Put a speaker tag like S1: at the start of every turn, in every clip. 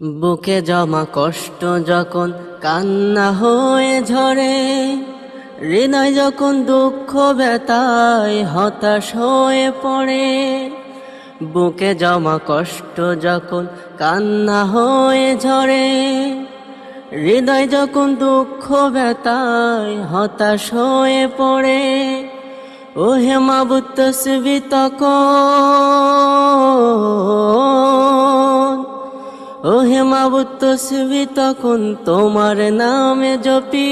S1: বুকে জমা কষ্ট যখন কান্না হয়ে ঝরে, হৃদয় যখন দুঃখ, ব্যথায় হতাশ হয়ে পড়ে, বুকে জমা কষ্ট যখন কান্না হয়ে ঝরে, হৃদয় যখন দুঃখ, ব্যথায় হতাশ হয়ে পড়ে ও হে মাবুত তসবি তখন ও হে মাবুত তসবি তখন তোমার নামে জপি।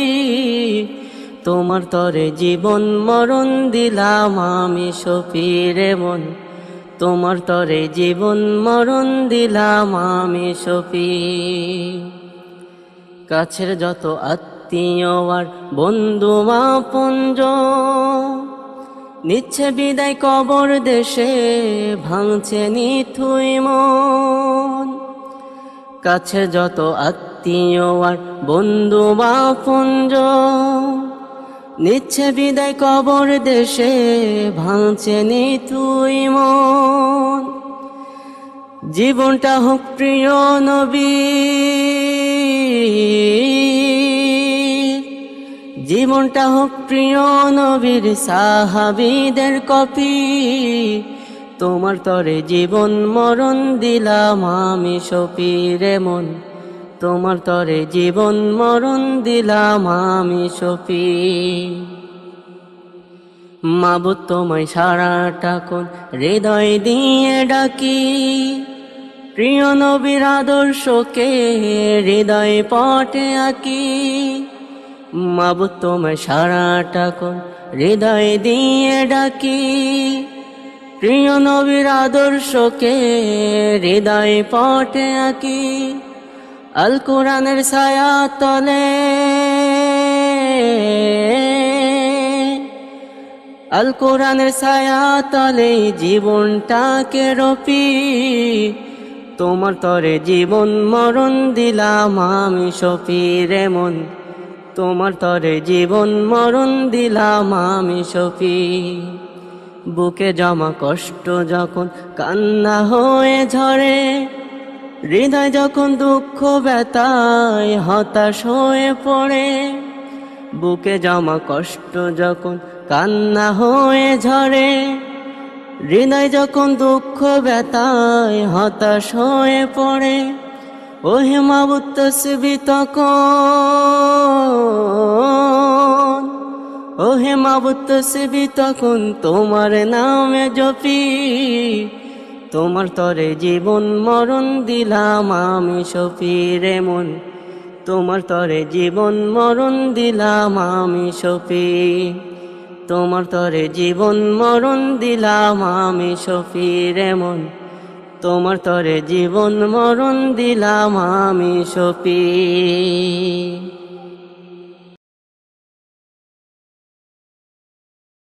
S1: তোমার তরে জীবন মরণ দিলাম আমি সফিরে মন। তোমার তরে জীবন মরণ দিলাম আমি সফি কাছের যত আত্মীয় আর বন্ধু আপনজ নিচ্ছে বিদায় কবর দেশে, ভাঙছে নিথুই মন। কাছে যত আত্মীয় আর বন্ধু আপনজ নিচ্ছে বিদায় কবর দেশে, ভাঙছে নিথুই মন। জীবনটা হোক প্রিয় নবী, জীবনটা হোক প্রিয় নবীর সাহাবিদের কপি তোমার তরে জীবন মরণ দিলাম আমি সপিরে মন। তোমার তরে জীবন মরণ দিলাম আমি সপি মাবুত তোমায় সারাটা কোন হৃদয় দিয়ে ডাকি। প্রিয় নবীর আদর্শকে হৃদয় পটে আঁকি। মাবুত তোমায় সারাটা কোন হৃদয় দিয়ে ডাকি। প্রিয় নবীর আদর্শকে হৃদয় পটে আঁকি। আল কোরআনের ছায়া তলে। আল কোরআনের ছায়া তলে জীবনটাকে রপি। তোমার তরে জীবন মরণ দিলাম আমি সফিরে মন তোমার তরে জীবন মরণ দিলাম আমি সফি বুকে জমা কষ্ট যখন কান্না হয়ে ঝরে, হৃদয় যখন দুঃখ, ব্যথায় হতাশ হয়ে পড়ে, বুকে জমা কষ্ট যখন কান্না হয়ে ঝরে, হৃদয় যখন দুঃখ, ব্যথায় হতাশ হয়ে পড়ে ও মাবুত তসবি তখন ও হে মাবুত তসবি তখন তোমার নামে জপি। তোমার তরে জীবন মরণ দিলাম আমি সফিরে মন। তোমার তরে জীবন মরণ দিলাম আমি সফি। তোমার তরে জীবন মরণ দিলাম আমি সফিরে মন। তোমার তরে জীবন মরণ দিলাম আমি সফি।